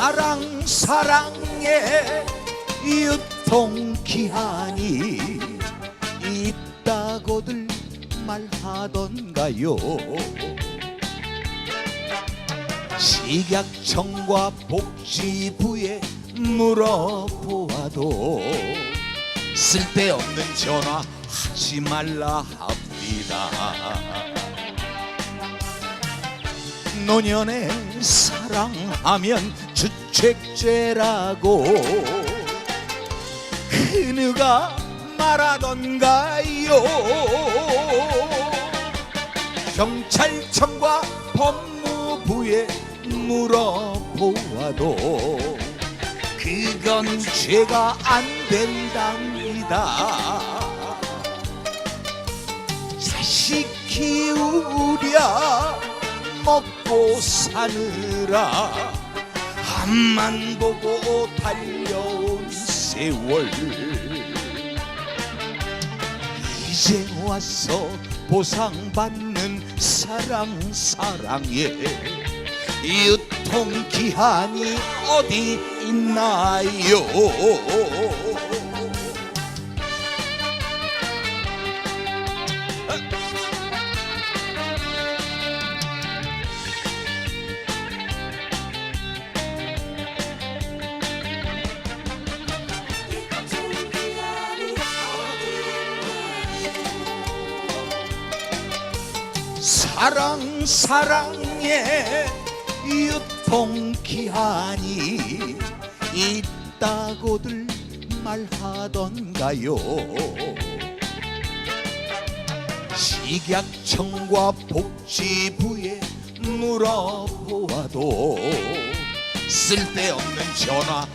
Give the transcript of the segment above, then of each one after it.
사랑 사랑의 유통기한이 있다고들 말하던가요? 식약청과 복지부에 물어보아도 쓸데없는 전화 하지 말라 합니다. 노년에 사랑하면 주책죄라고 그누가 말하던가요? 경찰청과 법무부에 물어보아도 그건 죄가 안 된답니다. 자식 키우랴 먹고 사느라 앞만 보고 달려온 세월. 이제 와서 보상받는 사랑 사랑에 유통기한이 어디 있나요 사랑 사랑의 유통기한이 있다고들 말하던가요? 식약청과 복지부에 물어보아도 쓸데없는 전화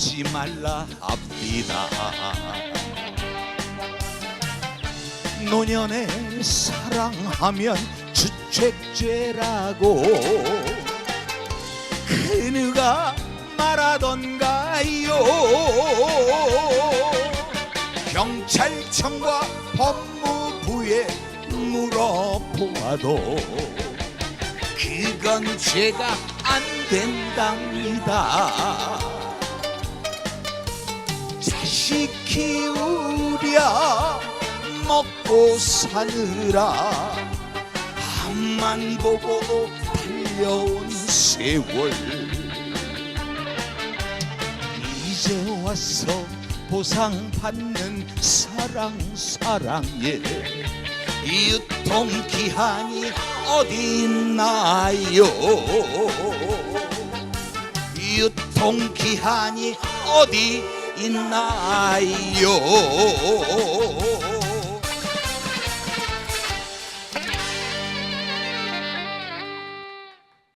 하지 말라 합니다 노년에 사랑하면 주책죄라고 그누가 말하던가요? 경찰청과 법무부에 물어보아도 그건 죄가 안 된답니다. 자식 키우랴 먹고 사느라 앞만 보고 달려온 세월. 이제 와서 보상받는 사랑 사랑에 유통기한이 어디 있나요? 유통기한이 어디 있나요